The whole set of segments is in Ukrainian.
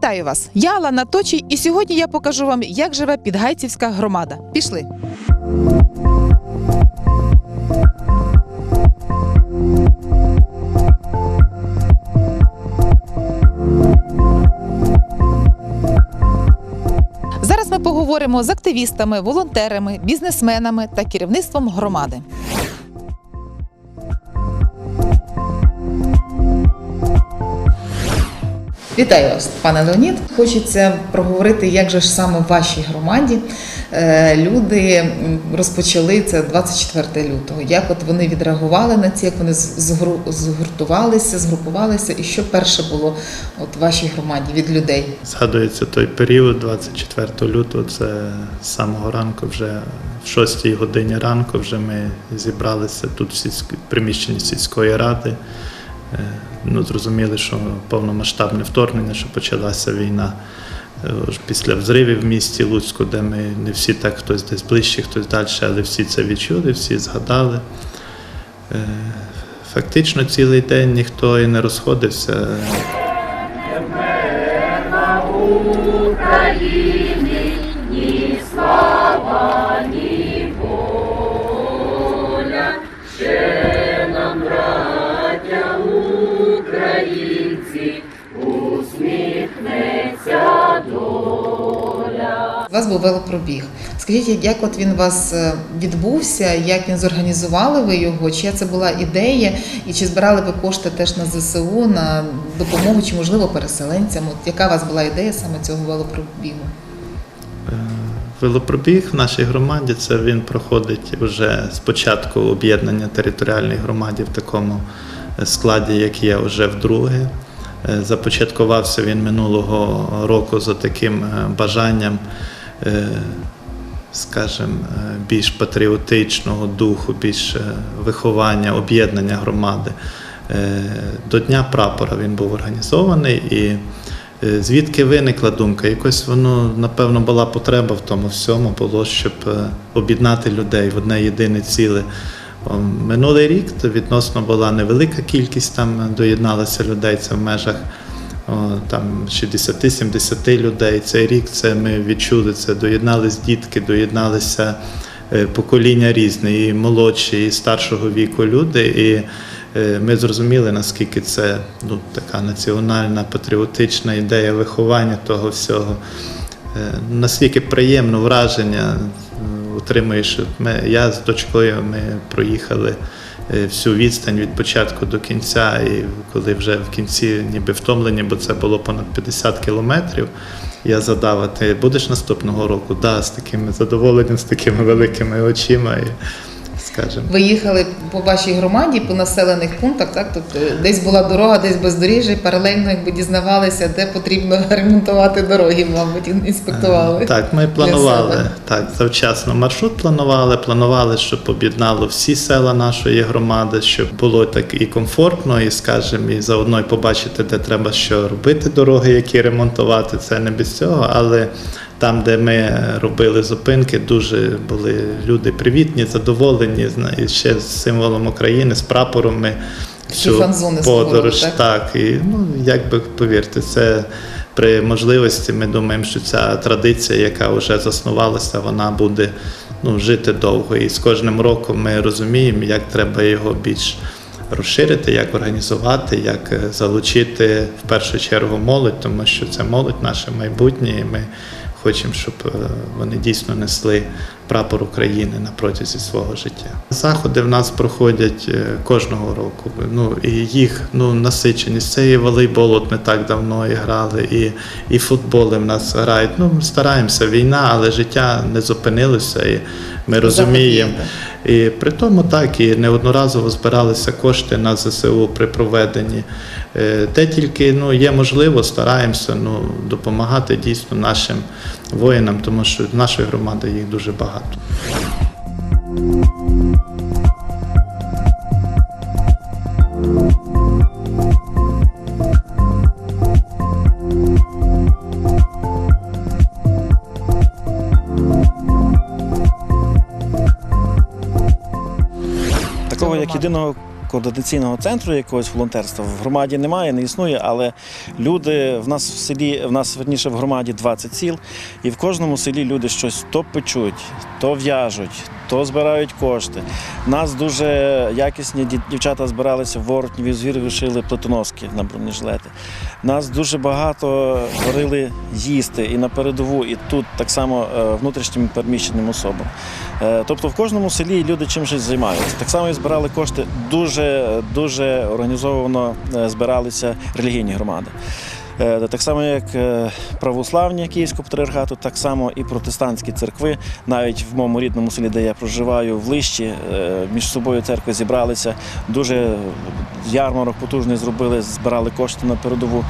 Вітаю вас! Я Алана Точій, і сьогодні я покажу вам, як живе Підгайцівська громада. Пішли. Зараз ми поговоримо з активістами, волонтерами, бізнесменами та керівництвом громади. Вітаю вас, пане Леонід. Хочеться проговорити, як же ж саме в вашій громаді е, люди розпочали це 24 лютого. Як от вони відреагували на це, як вони згуртувалися, згрупувалися, і що перше було от в вашій громаді від людей? Згадується той період, 24 лютого, це з самого ранку, вже в 6 годині ранку вже ми зібралися тут в сільськ... приміщенні сільської ради. Е, Ну, зрозуміли, що повномасштабне вторгнення, що почалася війна е, після взривів в місті Луцьку, де ми не всі так, хтось десь ближче, хтось далі, але всі це відчули, всі згадали. Е, Фактично цілий день ніхто і не розходився. У був велопробіг. Скажіть, як от він у вас е, відбувся, як він зорганізували ви його? Чия це була ідея, і чи збирали ви кошти теж на ЗСУ, на допомогу, чи можливо переселенцям? От яка у вас була ідея саме цього велопробігу? Е, Велопробіг в нашій громаді це він проходить вже з початку об'єднання територіальної громади в такому е, складі, як є вже вдруге. Започаткувався він минулого року за таким бажанням, скажімо, е, більш патріотичного духу, більш е, виховання, об'єднання громади. Е, До Дня прапора він був організований і Е, Звідки виникла думка? Якось воно, напевно, була потреба в тому всьому, було, щоб е, об'єднати людей в одне єдине ціле. Минулий рік відносно була невелика кількість, там е, доєдналося людей, це в межах там 60-70 людей. Цей рік це ми відчули це, доєднались дітки, доєдналися е, покоління різне, і молодші, і старшого віку люди. І Е, Ми зрозуміли, наскільки це ну, така національна патріотична ідея виховання того всього. Е, Наскільки приємно враження отримуєш. Ми, я з дочкою ми проїхали всю відстань від початку до кінця, і коли вже в кінці ніби втомлені, бо це було понад 50 кілометрів. Я задав, а ти будеш наступного року? Да, з таким задоволенням, з такими великими очима. І, скажімо, Ви їхали по вашій громаді, по населених пунктах, так? Тобто десь була дорога, десь бездоріжжя, паралельно якби дізнавалися, де потрібно ремонтувати дороги, мабуть, і інспектували. Е, Так, ми планували так, завчасно маршрут планували. Планували, щоб об'єднало всі села нашої громади, щоб було так і комфортно, і скажімо, і заодно й побачити, де треба що робити дороги, які ремонтувати. Це не без цього, але. Там, де ми робили зупинки, дуже були люди привітні, задоволені. І ще з символом України, з прапором ми подорож. створили, Так, і ну як би повірте, це при можливості. Ми думаємо, що ця традиція, яка вже заснувалася, вона буде ну, жити довго. І з кожним роком ми розуміємо, як треба його більш розширити, як організувати, як е, залучити в першу чергу молодь, тому що це молодь наше майбутнє. І ми хочемо, щоб е, вони дійсно несли прапор України на протязі свого життя. Заходи в нас проходять е, кожного року. Ну і їх ну насиченість. Це і волейбол, от ми так давно і грали, і, і футболи в нас грають. Ну ми стараємося, війна, але життя не зупинилося, і ми розуміємо. І при тому так і неодноразово збиралися кошти на ЗСУ при проведенні. Е, Де тільки ну, є можливо, стараємося ну, допомагати дійсно нашим воїнам, тому що з нашої громади їх дуже багато. Такого як єдиного координаційного центру якогось волонтерства в громаді немає, не існує, але люди в нас в селі, в нас верніше в громаді 20 сіл, і в кожному селі люди щось то печуть, то в'яжуть, то збирають кошти. Нас дуже якісні дівчата збиралися в Воротніві, звірі шили плитоноски на бронежилети. Нас дуже багато варили їсти і на передову, і тут так само е, внутрішнім переміщеним особам. Е, Тобто в кожному селі люди чимось займаються. Так само і збирали кошти дуже дуже організовано е, збиралися релігійні громади. Е, Так само, як е, православні Київського патріархату, так само і протестантські церкви, навіть в моєму рідному селі, де я проживаю, в Лищі, е, між собою церкви зібралися. Дуже ярмарок потужний зробили, збирали кошти на передову.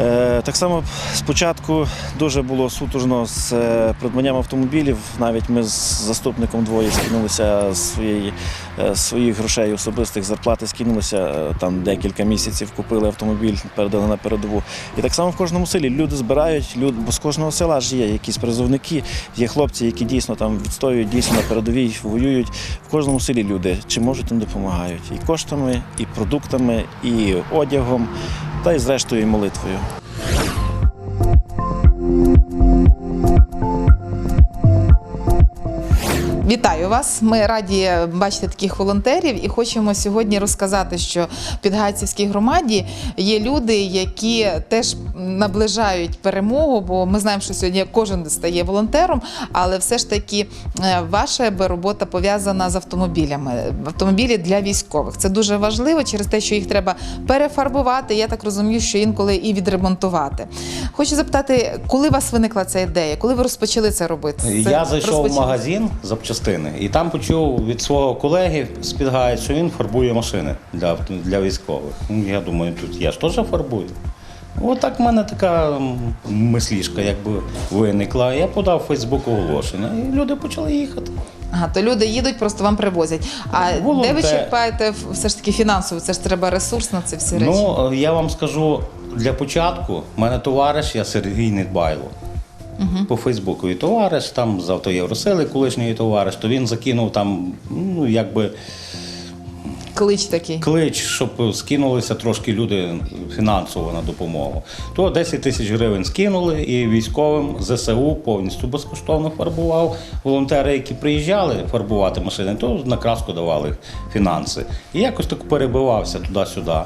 Е, Так само спочатку дуже було сутужно з е, придбанням автомобілів. Навіть ми з заступником двоє скинулися своєї е, своїх грошей особистих зарплати, скинулися там декілька місяців, купили автомобіль, передали на передову. І так само в кожному селі люди збирають, люд, бо з кожного села ж є якісь призовники, є хлопці, які дійсно там відстоюють, дійсно на передовій воюють. В кожному селі люди чи можуть тим допомагають і коштами, і продуктами, і одягом, та й зрештою і молитвою. Вітаю вас! Ми раді бачити таких волонтерів і хочемо сьогодні розказати, що в Підгайцівській громаді є люди, які теж наближають перемогу, бо ми знаємо, що сьогодні кожен стає волонтером, але все ж таки е, ваша робота пов'язана з автомобілями. Автомобілі для військових. Це дуже важливо через те, що їх треба перефарбувати. Я так розумію, що інколи і відремонтувати. Хочу запитати, коли у вас виникла ця ідея? Коли ви розпочали це робити? Це Я зайшов в розпочали? магазин запчастини і там почув від свого колеги з Підгайць, що він фарбує машини для, для військових. Ну, Я думаю, тут я ж теж фарбую. От так в мене така мислішка якби виникла. Я подав Фейсбук оголошення, і люди почали їхати. Ага, то люди їдуть, просто вам привозять. А де ви черпаєте все ж таки фінансово? Це ж треба ресурс на ці всі речі. Ну, я вам скажу, для початку в мене товариш, я Сергій Недбайло. По Фейсбуку і товариш, там з автоєвросили, колишній товариш, то він закинув там, ну, якби. Клич такий. клич, щоб скинулися трошки люди фінансово на допомогу. То 10 тисяч гривень скинули, і військовим ЗСУ повністю безкоштовно фарбував. Волонтери, які приїжджали фарбувати машини, то на краску давали фінанси. І якось так перебивався туди-сюди.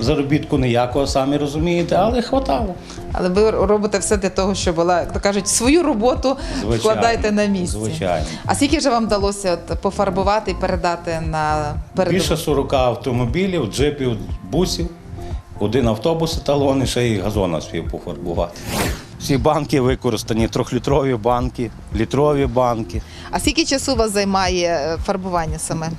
Заробітку ніякого, самі розумієте, але хватало. Але ви робите все для того, щоб була, як то кажуть, свою роботу Звичайно. вкладайте на місці. Звичайно. А скільки вже вам вдалося от пофарбувати і передати на передову? Більше 40 автомобілів, джипів, бусів, один автобус талони, ще й газона спів пофарбувати. Всі банки використані, трьохлітрові банки, літрові банки. А скільки часу у вас займає е, фарбування саме?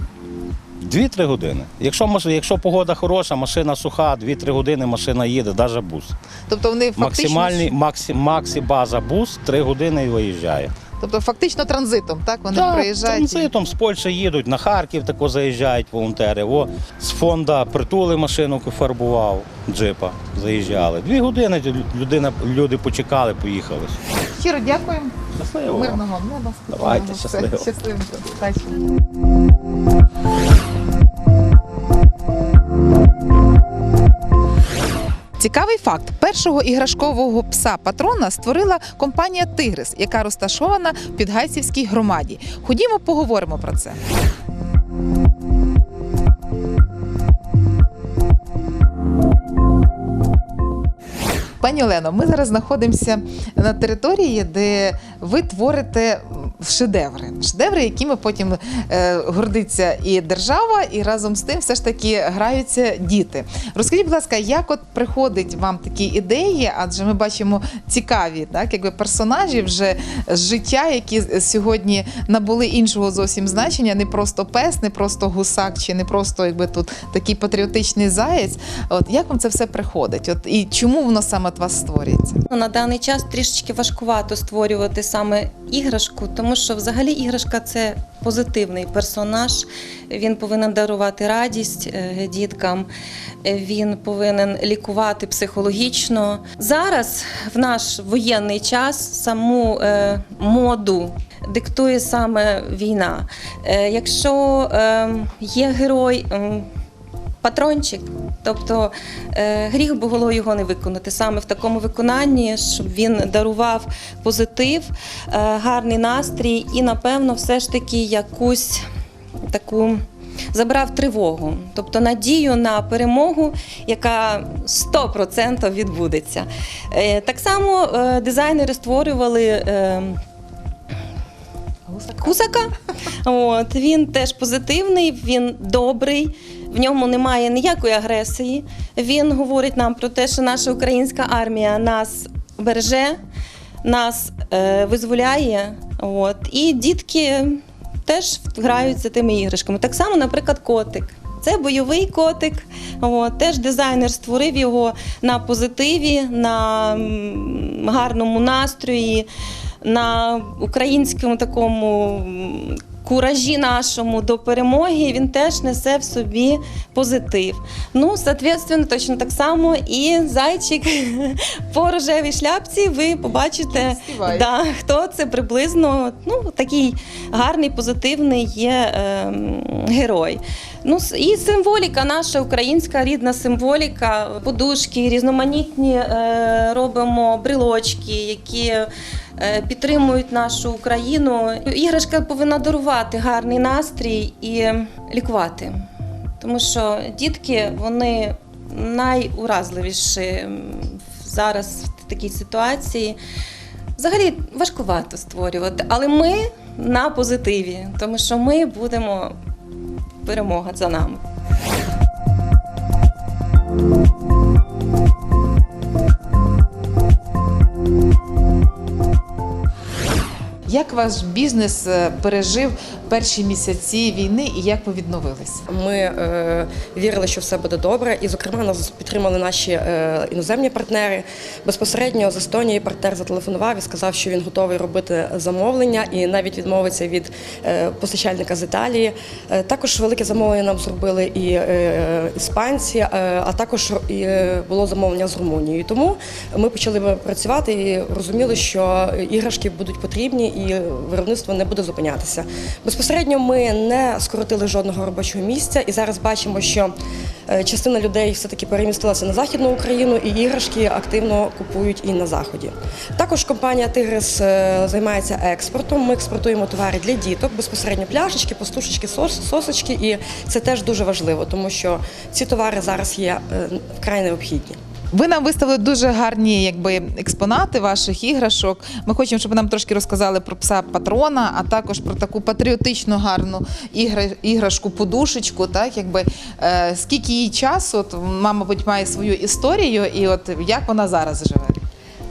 Дві-три години. Якщо, маш- якщо погода хороша, машина суха, 2-3 години машина їде, навіть бус. Тобто вони фактично, Максимальний максі, максі база бус 3 години і виїжджає. тобто фактично транзитом, так? Вони Так, приїжджають. транзитом з Польщі їдуть, на Харків тако заїжджають волонтери. О, з фонда притули машину фарбував, джипа заїжджали. Дві години людина, люди почекали, поїхали. Щиро дякуємо. Щасливо. вам. Мирного неба. Давайте, Все, щасливо. Щасливо. Удачі. Цікавий факт: першого іграшкового пса патрона створила компанія Тигрис, яка розташована в Підгайцівській громаді. Ходімо, поговоримо про це. Пані Олено, ми зараз знаходимося на території, де ви творите шедеври. Шедеври, якими потім е, гордиться і держава, і разом з тим все ж таки граються діти. Розкажіть, будь ласка, як от приходить вам такі ідеї? Адже ми бачимо цікаві, так якби персонажі вже з життя, які сьогодні набули іншого зовсім значення, не просто пес, не просто гусак, чи не просто якби тут такий патріотичний заєць. От як вам це все приходить? От і чому воно саме от вас створюється? Ну, На даний час трішечки важкувато створювати саме іграшку, тому що взагалі іграшка це позитивний персонаж. Він повинен дарувати радість е, діткам, він повинен лікувати психологічно. Зараз, в наш воєнний час, саму е, моду. Диктує саме війна. Е, якщо є герой, патрончик. Тобто е, гріх би було його не виконати саме в такому виконанні, щоб він дарував позитив, е, гарний настрій і, напевно, все ж таки якусь таку. Забрав тривогу, тобто надію на перемогу, яка 100% відбудеться. Е, Так само дизайнери створювали Кусака. От, він теж позитивний, він добрий, в ньому немає ніякої агресії. Він говорить нам про те, що наша українська армія нас береже, нас е, визволяє. От, і дітки теж граються тими іграшками. Так само, наприклад, котик. Це бойовий котик. От, теж дизайнер створив його на позитиві, на гарному настрої, на українському такому куражі нашому до перемоги. Він теж несе в собі позитив. Ну, соответственно, точно так само і зайчик по рожевій шляпці. Ви побачите, да, хто це приблизно. Ну, такий гарний, позитивний є ем, герой. Ну, і символіка, наша українська рідна символіка, подушки, різноманітні е, робимо брелочки, які е, підтримують нашу Україну. Іграшка повинна дарувати гарний настрій і лікувати. Тому що дітки вони найуразливіші зараз в такій ситуації. Взагалі важкувато створювати, але ми на позитиві, тому що ми будемо перемога за нами. Як ваш бізнес е, пережив перші місяці війни і як ви відновились? Ми е, вірили, що все буде добре, і, зокрема, нас підтримали наші е, іноземні партнери. Безпосередньо з Естонії партнер зателефонував і сказав, що він готовий робити замовлення і навіть відмовиться від е, постачальника з Італії. Е, також велике замовлення нам зробили і е, іспанці, е, а також і, е, було замовлення з Румунією. Тому ми почали працювати і розуміли, що іграшки будуть потрібні і виробництво не буде зупинятися. Безпосередньо ми не скоротили жодного робочого місця, і зараз бачимо, що е, частина людей все-таки перемістилася на західну Україну, і іграшки активно купують і на заході. Також компанія Тигрис е, займається експортом. Ми експортуємо товари для діток, безпосередньо пляшечки, пастушечки, сосочки, і це теж дуже важливо, тому що ці товари зараз є е, вкрай необхідні. Ви нам виставили дуже гарні якби, експонати ваших іграшок. Ми хочемо, щоб ви нам трошки розказали про пса патрона, а також про таку патріотично гарну ігра- іграшку, подушечку. Так, якби, е, скільки їй часу, от, мама мабуть, має свою історію, і от як вона зараз живе?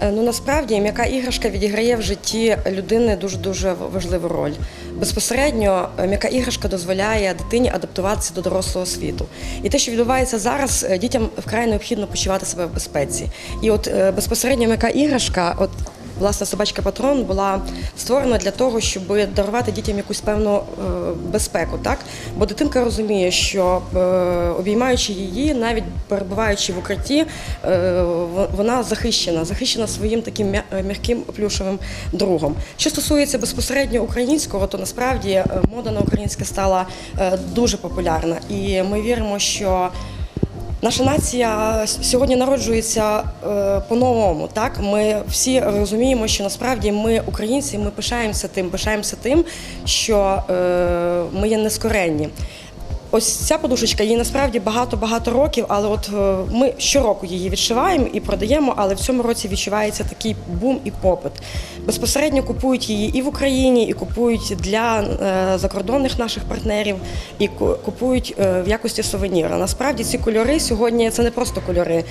Е, Ну насправді м'яка іграшка відіграє в житті людини дуже дуже важливу роль. Безпосередньо е, м'яка іграшка дозволяє дитині адаптуватися до дорослого світу. І те, що відбувається зараз, е, дітям вкрай необхідно почувати себе в безпеці. І от безпосередньо м'яка іграшка, от власне собачка патрон була створена для того, щоб дарувати дітям якусь певну е, безпеку. Так? Бо дитинка розуміє, що е, обіймаючи її, навіть перебуваючи в укритті, е, вона захищена, захищена своїм таким м'яким плюшевим другом. Що стосується безпосередньо українського, то насправді мода на українське стала дуже популярна, і ми віримо, що. Наша нація сьогодні народжується е, по-новому. Так, ми всі розуміємо, що насправді ми українці, ми пишаємося тим, пишаємося тим, що е, ми є нескоренні. Ось ця подушечка їй насправді багато-багато років, але от е, ми щороку її відшиваємо і продаємо, але в цьому році відчувається такий бум і попит. Безпосередньо купують її і в Україні, і купують для е, закордонних наших партнерів, і купують е, в якості сувеніра. Насправді ці кольори сьогодні це не просто кольори,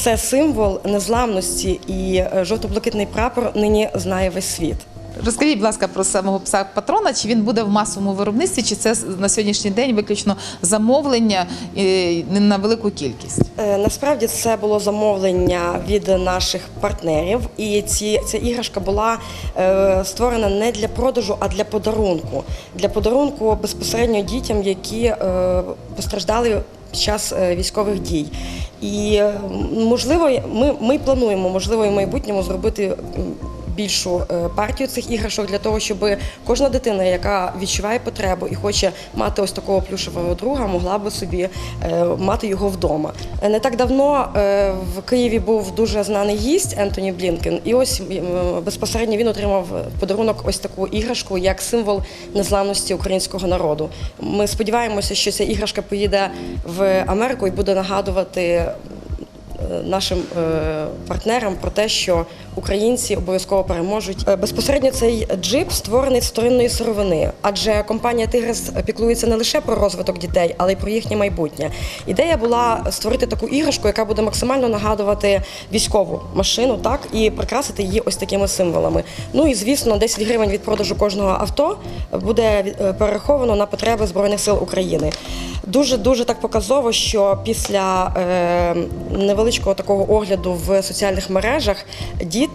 це символ незламності і жовто-блакитний прапор нині знає весь світ. Розкажіть, будь ласка, про самого пса патрона, чи він буде в масовому виробництві, чи це на сьогоднішній день виключно замовлення е, на велику кількість? Е, Насправді це було замовлення від наших партнерів, і ця іграшка була е, створена не для продажу, а для подарунку. Для подарунку безпосередньо дітям, які постраждали під час військових дій. І можливо, ми, плануємо, можливо, в майбутньому зробити більшу е, партію цих іграшок для того, щоб кожна дитина, яка відчуває потребу і хоче мати ось такого плюшевого друга, могла би собі е, мати його вдома. Е, Не так давно в Києві був дуже знаний гість Ентоні Блінкен, і ось безпосередньо він отримав подарунок ось таку іграшку як символ незламності українського народу. Ми сподіваємося, що ця іграшка поїде в Америку і буде нагадувати нашим партнерам про те, що українці обов'язково переможуть. Е, Безпосередньо цей джип створений з вторинної сировини, адже компанія Тигрес піклується не лише про розвиток дітей, але й про їхнє майбутнє. Ідея була створити таку іграшку, яка буде максимально нагадувати військову машину, так і прикрасити її ось такими символами. Ну і звісно, 10 гривень від продажу кожного авто буде е, перераховано на потреби збройних сил України. Дуже дуже так показово, що після е, невеличкого такого огляду в соціальних мережах діти,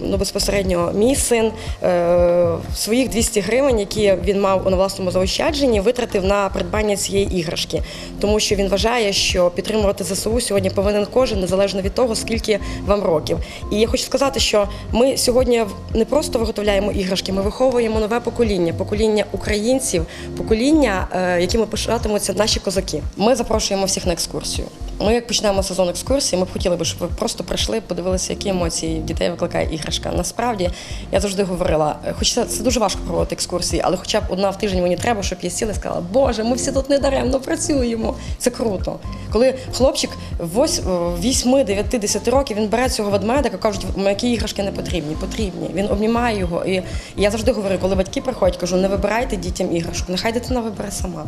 ну безпосередньо мій син, е, своїх 200 гривень, які він мав на власному заощадженні, витратив на придбання цієї іграшки, тому що він вважає, що підтримувати ЗСУ сьогодні повинен кожен, незалежно від того, скільки вам років. І я хочу сказати, що ми сьогодні не просто виготовляємо іграшки, ми виховуємо нове покоління, покоління українців, покоління, е, якими пишатимуться наші козаки. Ми запрошуємо всіх на екскурсію. Ми як почнемо сезон екскурсії, ми б хотіли би, щоб ви просто прийшли, подивилися, які емоції дітей викликає іграшка. Насправді я завжди говорила, е, хоч це, це дуже важко проводити екскурсії, але хоча б одна в тиждень мені треба, щоб я сіла і сказала, Боже, ми всі тут не даремно працюємо. Це круто. Коли хлопчик 8, 9, 10 років він бере цього ведмедика, кажуть, які іграшки не потрібні, потрібні. Він обнімає його. І я завжди говорю, коли батьки приходять, кажу, не вибирайте дітям іграшку, нехай дитина вибере сама.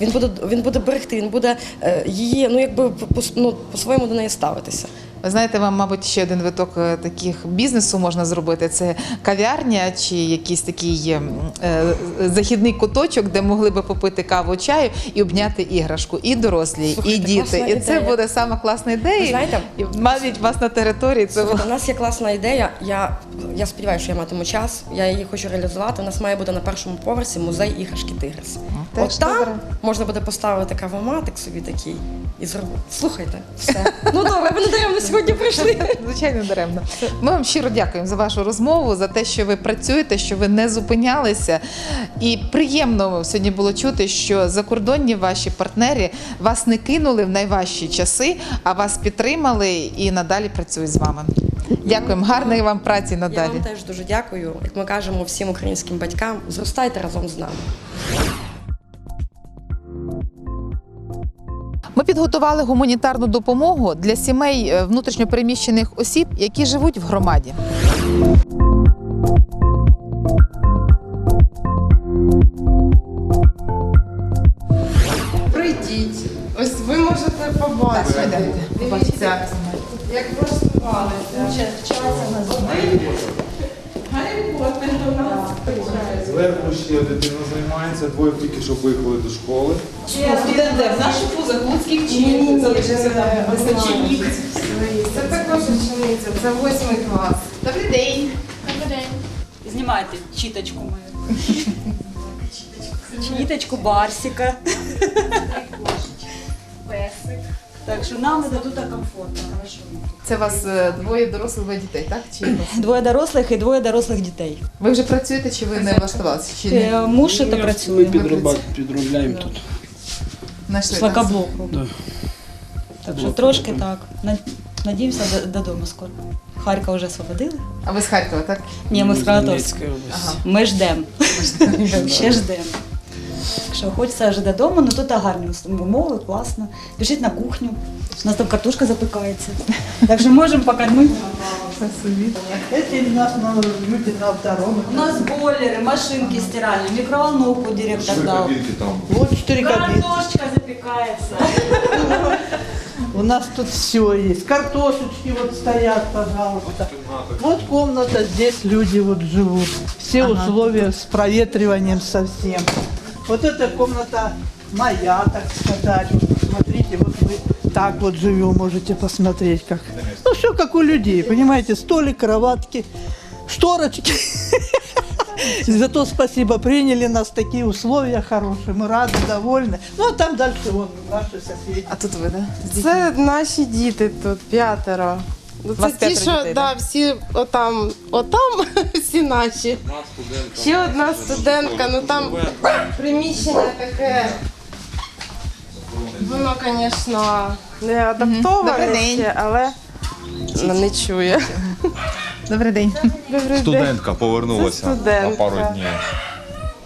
Він буде, він буде берегти, він буде е, її, ну якби по- ну, по-своєму до неї ставитися. Ви знаєте, вам, мабуть, ще один виток е, таких бізнесу можна зробити. Це кав'ярня чи якийсь такий е, західний куточок, де могли би попити каву чаю і обняти іграшку. І дорослі, Слухайте, і діти. І це ідея. буде саме класна ідея. Ви знаєте, і навіть вас на території це Слухайте, у нас є класна ідея. Я, я сподіваюся, що я матиму час. Я її хочу реалізувати. У нас має бути на першому поверсі музей іграшки Тигрес. теж От там добре. можна буде поставити кавоматик собі такий і зробити. Слухайте, все. Ну добре, ви не даремно сьогодні прийшли. Звичайно, даремно. Ми вам щиро дякуємо за вашу розмову, за те, що ви працюєте, що ви не зупинялися. І приємно сьогодні було чути, що закордонні ваші партнери вас не кинули в найважчі часи, а вас підтримали і надалі працюють з вами. Дякуємо, гарної вам праці Я надалі. вам теж дуже дякую. Як ми кажемо всім українським батькам, зростайте разом з нами. Ми підготували гуманітарну допомогу для сімей е, внутрішньопереміщених осіб, які живуть в громаді. Прийдіть. Ось ви можете побачити. Дивіться, як влаштувалися. Гаррі Поттер до нас приїжджає. Зверху ще дитина займається, двоє тільки що виїхали до школи. Студенти в наших вузах луцьких чи залишився там. Це також учениця, це восьмий клас. Добрий день. Знімайте чіточку мою. Чіточку Барсика. Так що нам не дадуть так комфортно. Хорошо. Це у вас е, двоє дорослих двоє дітей, так? Чи Двоє дорослих і двоє дорослих дітей. ви вже працюєте, чи ви не влаштувалися? Чи не Муж ще працює. підруба- підробляємо тут. знайшли? так? Шлакоблок. Да. Так що трошки так. На- Надіємося додому скоро. Харків вже освободили. А ви з Харкова, так? Ні, ми з області. Ага. Ми ждемо. Ще ждемо. Так що хочеться вже додому, але тут гарні умови, класно. Біжить на кухню. У нас там картошка запікається. Так що можемо покормити. Эти нас на, люди на втором. У нас бойлеры, машинки стиральные, микроволновку директор дал. там. Вот четыре кабинки. Картошечка запекается. У нас тут все есть. Картошечки вот стоят, пожалуйста. Вот комната, здесь люди вот живут. Все условия с проветриванием совсем. Вот эта комната моя, так сказать. Вот Смотрите, вот мы так вот живем, можете посмотреть как. Ну все как у людей, понимаете, столик, кроватки, шторочки. Зато спасибо, приняли нас такие условия хорошие, мы рады, довольны. Ну а там дальше вон наши соседи. А тут ви, да? З дітьми? Це наші діти тут, п'ятеро. Ну, Це ті, що дітей, да, всі отам, отам всі наші. Ще одна студентка, ну там приміщення таке. Воно, звісно, не адаптоване Добрий день. ще, але вона не чує. Добрий день. Добрий день. Студентка повернулася Це студентка. на пару днів.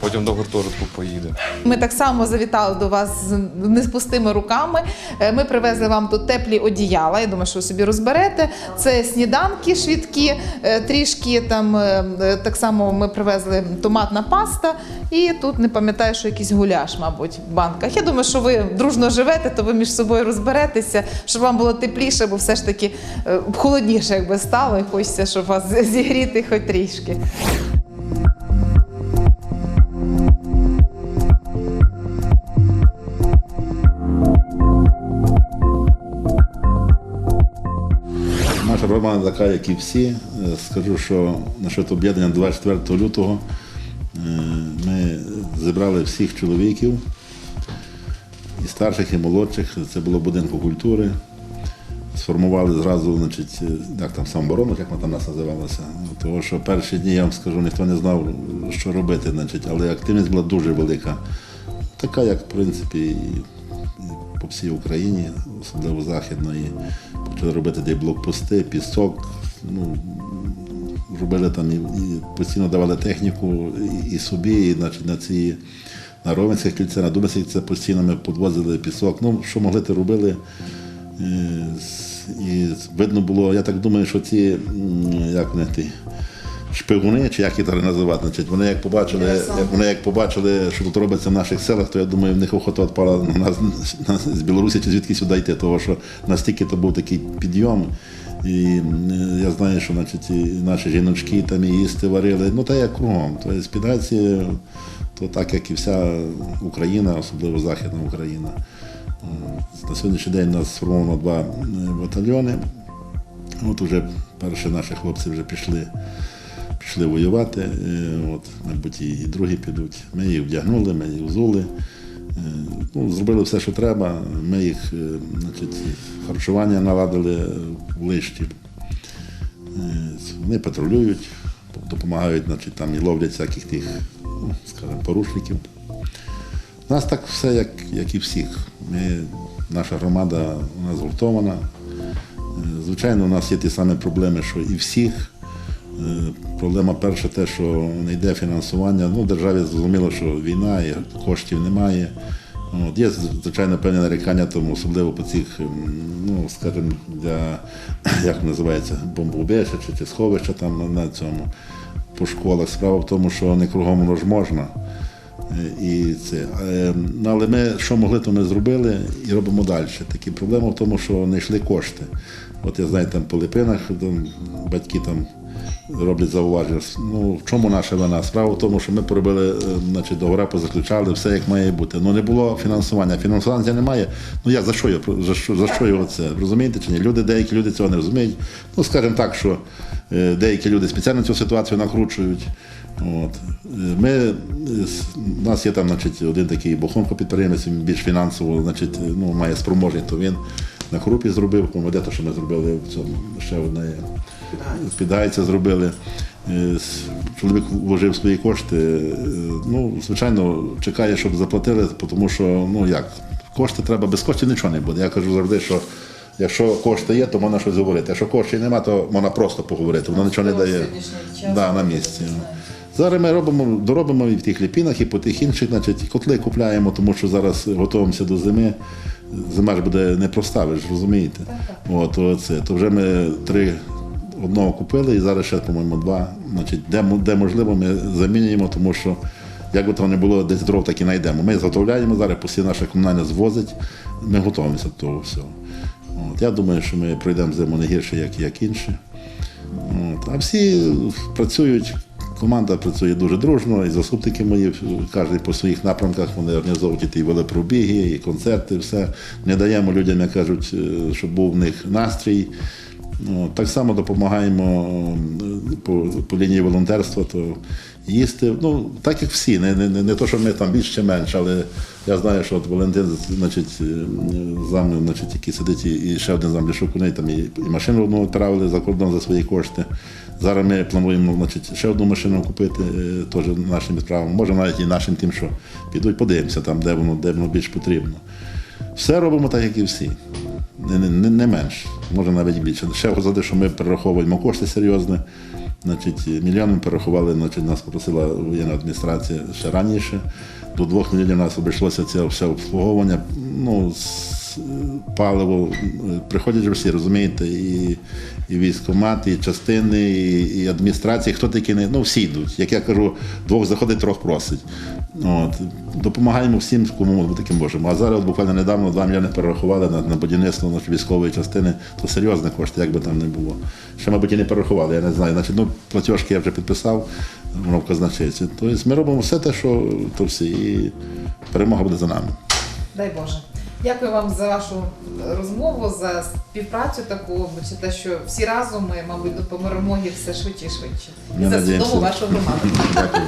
Потім до гуртожитку поїде. Ми так само завітали до вас з не з пустими руками. Е, Ми привезли вам тут теплі одіяла. Я думаю, що ви собі розберете. Це сніданки швидкі, е, трішки там е, так само ми привезли томатна паста, і тут не пам'ятаю, що якийсь гуляш, мабуть, в банках. Я думаю, що ви дружно живете, то ви між собою розберетеся, щоб вам було тепліше, бо все ж таки холодніше, якби стало, і хочеться, щоб вас зігріти хоч трішки. Така, як і всі. Е, Скажу, що насчет об'єднання 24 лютого е, ми зібрали всіх чоловіків, і старших, і молодших. Це було будинку культури. Сформували зразу, значить, е, як там самооборону, як вона там нас називалася. Тому що перші дні, я вам скажу, ніхто не знав, що робити, значить, але активність була дуже велика. Така, як в принципі, і по всій Україні, особливо західної, робити де блокпости, пісок. Ну, робили там і, і постійно давали техніку і, і собі, і значить, на ці на Ровенських кільце, на Дубинських це постійно ми підвозили пісок. Ну, що могли, то робили. І, І видно було, я так думаю, що ці, як вони ті, шпигуни, чи як їх треба називати, значить, вони як побачили, як, вони як побачили, що тут робиться в наших селах, то я думаю, в них охота відпала на нас на- з Білорусі чи звідки сюди йти, тому що настільки то був такий підйом. І я знаю, що значить, і наші жіночки там і їсти варили, ну та як кругом. Тобто спідації, то так як і вся Україна, особливо Західна Україна. На сьогоднішній день у нас сформовано два е, батальйони. От уже перші наші хлопці вже пішли, пішли воювати. Е, От, мабуть, і, другі підуть. Ми їх вдягнули, ми їх взули. Е, Ну, зробили все, що треба. Ми їх е, значить, харчування наладили в лишті. Вони патрулюють, допомагають, значить, там і ловлять всяких тих, ну, скажімо, порушників. У нас так все, як, як і всіх. Ми, наша громада у нас згуртована. Звичайно, у нас є ті самі проблеми, що і всіх. Е, Проблема перша те, що не йде фінансування. Ну, державі зрозуміло, що війна і коштів немає. От, є, звичайно, певні нарікання, тому особливо по цих, ем, ну, скажімо, для, як називається, бомбоубежища чи, чи сховища там на, цьому, по школах. Справа в тому, що не кругом воно ж можна. Е, І це. Е, ну, Але ми що могли, то ми зробили і робимо далі. Такі проблема в тому, що не йшли кошти. От я знаю, там по Липинах там, батьки там роблять зауваження. Ну, в чому наша вина? Справа в тому, що ми поробили, значить, договори позаключали, все як має бути. Ну не було фінансування. Фінансування немає. Ну як за що його за що, за що його це? Розумієте чи ні? Люди, деякі люди цього не розуміють. Ну, скажімо так, що деякі люди спеціально цю ситуацію накручують. От. Ми, у нас є там значить, один такий бохонко підприємець, він більш фінансово значить, ну, має спроможність, то він на крупі зробив, помоде, те, що ми зробили в цьому ще одне. Підгайця зробили. Е, Чоловік вложив свої кошти. е, Ну, звичайно, чекає, щоб заплатили, тому що, ну як, кошти треба, без коштів нічого не буде. Я кажу завжди, що якщо кошти є, то можна щось говорити. Якщо коштів немає, то можна просто поговорити. Воно нічого не дає да, на місці. Зараз ми робимо, доробимо і в тих ліпінах, і по тих інших, значить, котли купляємо, тому що зараз готуємося до зими. Зима ж буде непроста, ви ж розумієте. От, оце. То вже ми три одного купили і зараз ще, по-моєму, два. Значить, де, де можливо, ми замінюємо, тому що як би то не було, 10 дров так і знайдемо. Ми заготовляємо зараз, постійно наша комунальна звозить, ми готуємося до того всього. От, я думаю, що ми пройдемо зиму не гірше, як, як інші. От. А всі працюють, команда працює дуже дружно, і заступники мої, кожен по своїх напрямках, вони організовують і велопробіги, і концерти, все. Не даємо людям, як кажуть, е, щоб був в них настрій. Ну, так само допомагаємо е, по, по лінії волонтерства, то їсти. Ну, так як всі, не, не, не, то, що ми там більше чи менше, але я знаю, що от Валентин, значить, е, зам, значить, який сидить, і- ще один зам Лішук, вони там і, і машину одну відправили за кордон за свої кошти. Зараз ми плануємо значить, ще одну машину купити е, теж нашим відправам. Може навіть і нашим тим, що підуть, подивимося там, де воно, де воно більш потрібно. Все робимо так, як і всі. Не, не, не, менше, може навіть більше. Ще за те, що ми перераховуємо кошти серйозні. Значить, мільйон ми перерахували, значить, нас попросила воєнна адміністрація ще раніше. До двох мільйонів нас обійшлося це все обслуговування. Ну, паливо. е, Приходять всі, розумієте, і, і військкомати, і частини, і, і адміністрації, хто такі не. Ну, всі йдуть. Як я кажу, двох заходить, трьох просить. От. Допомагаємо всім, кому ми таки можемо. А зараз буквально недавно 2 мільйони перерахували на, на будівництво нашої військової частини, то серйозні кошти, як би там не було. Ще, мабуть, і не перерахували, я не знаю. Значить, ну, платіжки я вже підписав, воно в казначейці. Тобто ми робимо все те, що то всі, і перемога буде за нами. Дай Боже. Дякую вам за вашу розмову, за співпрацю таку, те, що всі разом ми, мабуть, до перемоги все швидше і швидше. І за судову вашу громаду. Дякую.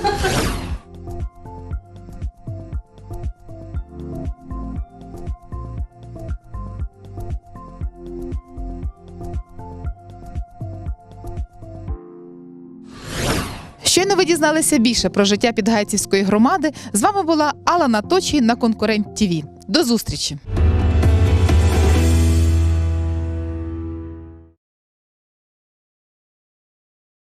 Щойно ви дізналися більше про життя Підгайцівської громади. З вами була Алла Точі на Конкурент ТІВІ. До зустрічі!